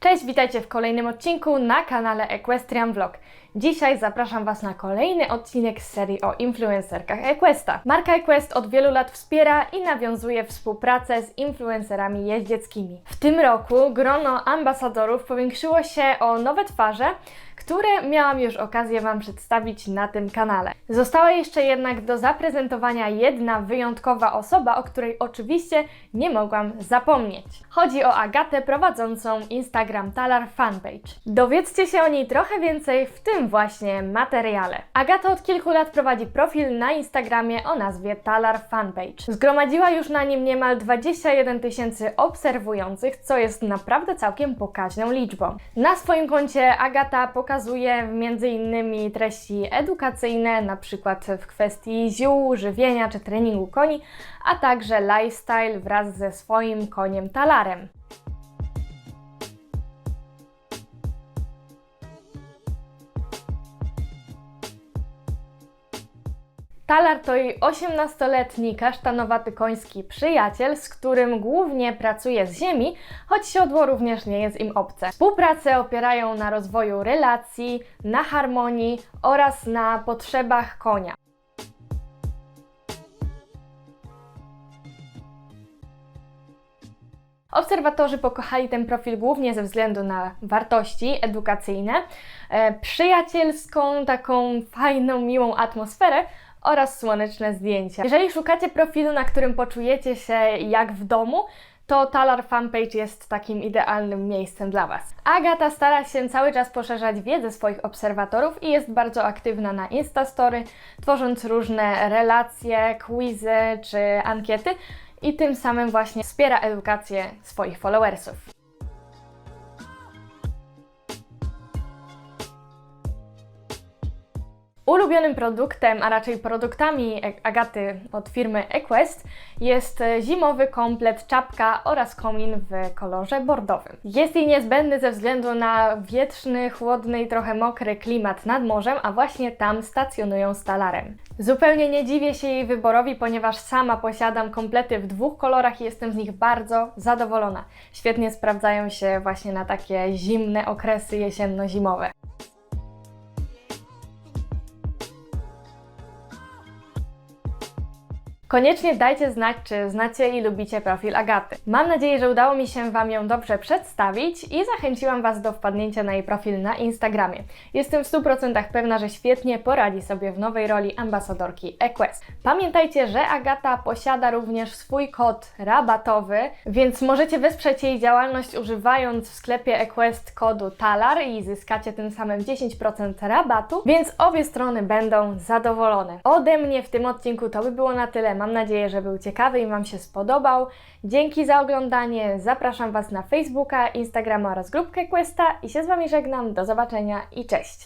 Cześć, witajcie w kolejnym odcinku na kanale Equestrian Vlog. Dzisiaj zapraszam Was na kolejny odcinek z serii o influencerkach Equesta. Marka Equest od wielu lat wspiera i nawiązuje współpracę z influencerami jeździeckimi. W tym roku grono ambasadorów powiększyło się o nowe twarze, które miałam już okazję Wam przedstawić na tym kanale. Została jeszcze jednak do zaprezentowania jedna wyjątkowa osoba, o której oczywiście nie mogłam zapomnieć. Chodzi o Agatę prowadzącą Instagram Talar Fanpage. Dowiedzcie się o niej trochę więcej w tym właśnie materiale. Agata od kilku lat prowadzi profil na Instagramie o nazwie Talar Fanpage. Zgromadziła już na nim niemal 21 tysięcy obserwujących, co jest naprawdę całkiem pokaźną liczbą. Na swoim koncie Agata pokazuje m.in. treści edukacyjne, na przykład w kwestii ziół, żywienia czy treningu koni, a także lifestyle wraz ze swoim koniem talarem. Talar to jej 18-letni kasztanowaty koński przyjaciel, z którym głównie pracuje z ziemi, choć siodło również nie jest im obce. Współpracę opierają na rozwoju relacji, na harmonii oraz na potrzebach konia. Obserwatorzy pokochali ten profil głównie ze względu na wartości edukacyjne, e, przyjacielską, taką fajną, miłą atmosferę oraz słoneczne zdjęcia. Jeżeli szukacie profilu, na którym poczujecie się jak w domu, to Talar Fanpage jest takim idealnym miejscem dla Was. Agata stara się cały czas poszerzać wiedzę swoich obserwatorów i jest bardzo aktywna na Instastory, tworząc różne relacje, quizy czy ankiety i tym samym właśnie wspiera edukację swoich followersów. Ulubionym produktem, a raczej produktami Agaty od firmy Equest jest e, zimowy komplet czapka oraz komin w kolorze bordowym. Jest jej niezbędny ze względu na wietrzny, chłodny i trochę mokry klimat nad morzem, a właśnie tam stacjonują z talarem. Zupełnie nie dziwię się jej wyborowi, ponieważ sama posiadam komplety w dwóch kolorach i jestem z nich bardzo zadowolona. Świetnie sprawdzają się właśnie na takie zimne okresy jesienno-zimowe. Koniecznie dajcie znać, czy znacie i lubicie profil Agaty. Mam nadzieję, że udało mi się Wam ją dobrze przedstawić i zachęciłam Was do wpadnięcia na jej profil na Instagramie. Jestem w 100% pewna, że świetnie poradzi sobie w nowej roli ambasadorki Equest. Pamiętajcie, że Agata posiada również swój kod rabatowy, więc możecie wesprzeć jej działalność używając w sklepie Equest kodu TALAR i zyskacie tym samym 10% rabatu, więc obie strony będą zadowolone. Ode mnie w tym odcinku to by było na tyle. Mam nadzieję, że był ciekawy i Wam się spodobał. Dzięki za oglądanie. Zapraszam Was na Facebooka, Instagrama oraz grupkę Questa i się z Wami żegnam. Do zobaczenia i cześć!